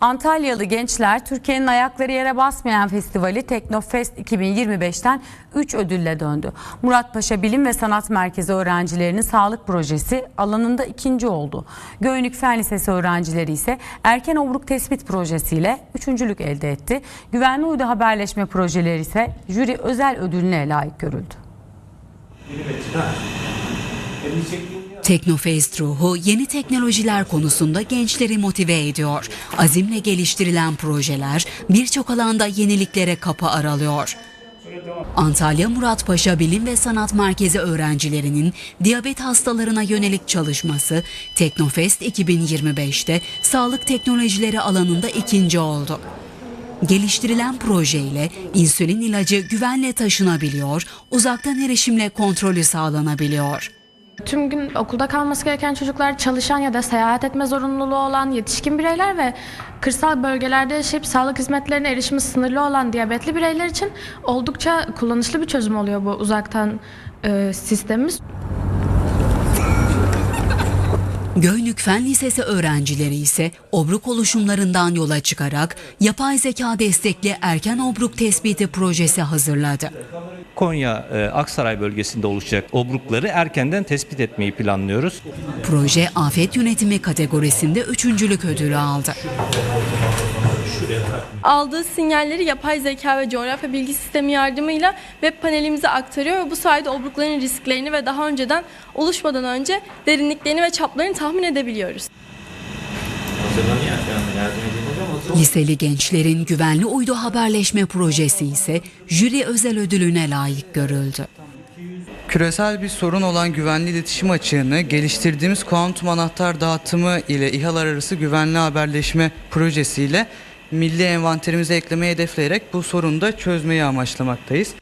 Antalyalı gençler Türkiye'nin ayakları yere basmayan festivali Teknofest 2025'ten 3 ödülle döndü. Muratpaşa Bilim ve Sanat Merkezi öğrencilerinin sağlık projesi alanında ikinci oldu. Göynük Fen Lisesi öğrencileri ise erken obruk tespit projesiyle üçüncülük elde etti. Güvenli uydu haberleşme projeleri ise jüri özel ödülüne layık görüldü. Teknofest ruhu yeni teknolojiler konusunda gençleri motive ediyor. Azimle geliştirilen projeler birçok alanda yeniliklere kapı aralıyor. Antalya Muratpaşa Bilim ve Sanat Merkezi öğrencilerinin diyabet hastalarına yönelik çalışması Teknofest 2025'te sağlık teknolojileri alanında ikinci oldu. Geliştirilen projeyle insülin ilacı güvenle taşınabiliyor, uzaktan erişimle kontrolü sağlanabiliyor. Tüm gün okulda kalması gereken çocuklar, çalışan ya da seyahat etme zorunluluğu olan yetişkin bireyler ve kırsal bölgelerde yaşayıp sağlık hizmetlerine erişimi sınırlı olan diyabetli bireyler için oldukça kullanışlı bir çözüm oluyor bu uzaktan e, sistemimiz. Göynük Fen Lisesi öğrencileri ise obruk oluşumlarından yola çıkarak yapay zeka destekli erken obruk tespiti projesi hazırladı. Konya e, Aksaray bölgesinde oluşacak obrukları erkenden tespit etmeyi planlıyoruz. Proje afet yönetimi kategorisinde üçüncülük ödülü aldı. Aldığı sinyalleri yapay zeka ve coğrafya bilgi sistemi yardımıyla web panelimize aktarıyor ve bu sayede obrukların risklerini ve daha önceden oluşmadan önce derinliklerini ve çaplarını tahmin edebiliyoruz. Liseli gençlerin güvenli uydu haberleşme projesi ise jüri özel ödülüne layık görüldü. Küresel bir sorun olan güvenli iletişim açığını geliştirdiğimiz kuantum anahtar dağıtımı ile İHA'lar arası güvenli haberleşme projesiyle milli envanterimize eklemeyi hedefleyerek bu sorunu da çözmeyi amaçlamaktayız.